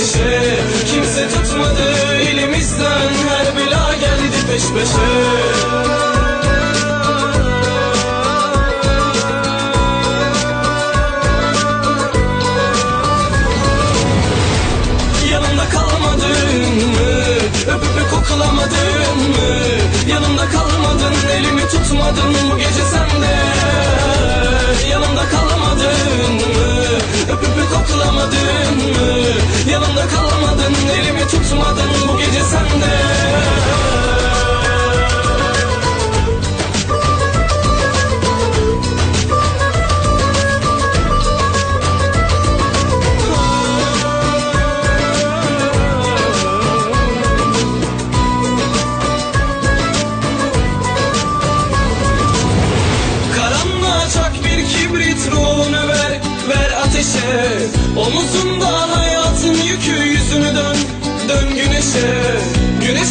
ateşe Kimse tutmadı elimizden. Her bela geldi peş peşe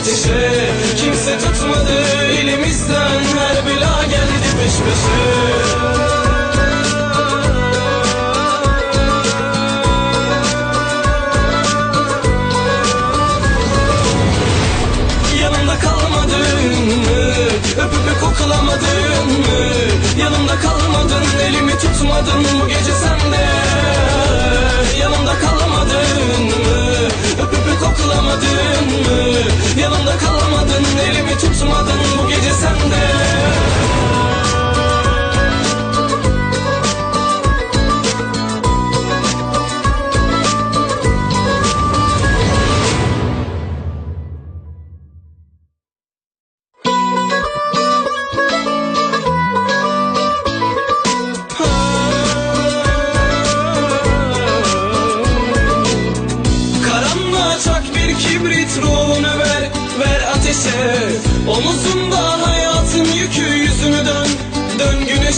ateşe. Kimse tutmadı elimizden. Her bela geldi peş peşe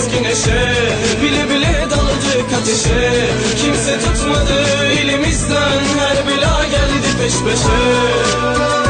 eski neşe Bile bile daladık ateşe. Kimse tutmadı elimizden Her bela geldi peş peşe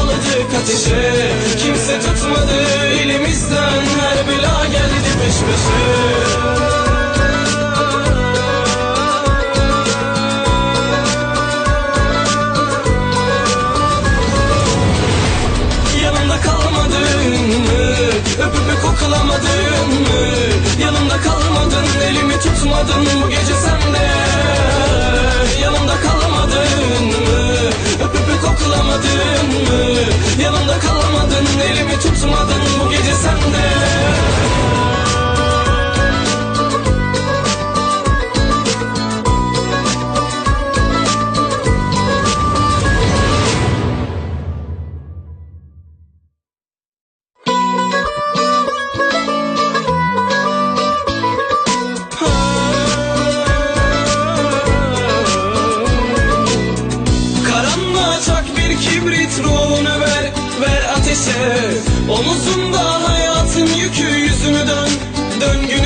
ateşe. Kimse tutmadı elimizden. Her bela geldi peş peşe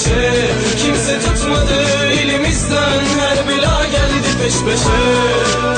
ateşe Kimse tutmadı elimizden. Her bela geldi peş peşe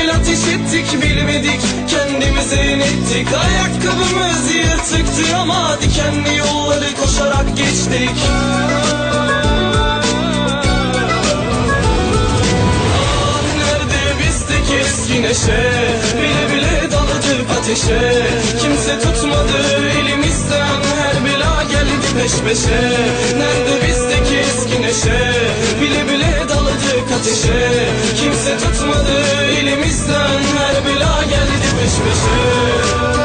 El ateş ettik bilmedik. Kendimize inettik. Ayakkabımız yırtıktı ama Dikenli yolları koşarak geçtik. Ah nerede bizdeki eski neşe? Bile bile daladık ateşe. Kimse tutmadı elimizden. Her bela geldi peş peşe. Nerede bizdeki eski neşe? Bile bile ateşe. Kimse tutmadı elimizden. Her bela geldi peş peşe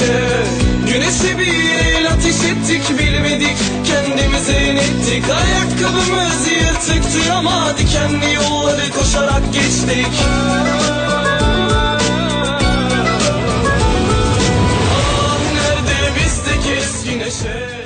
Dön güneşe bir ateş ettik bilmedik Kendimize inettik. Ayakkabımız yırtıktı ama Dikenli yolları koşarak geçtik. Ah nerede bizdeki eski neşe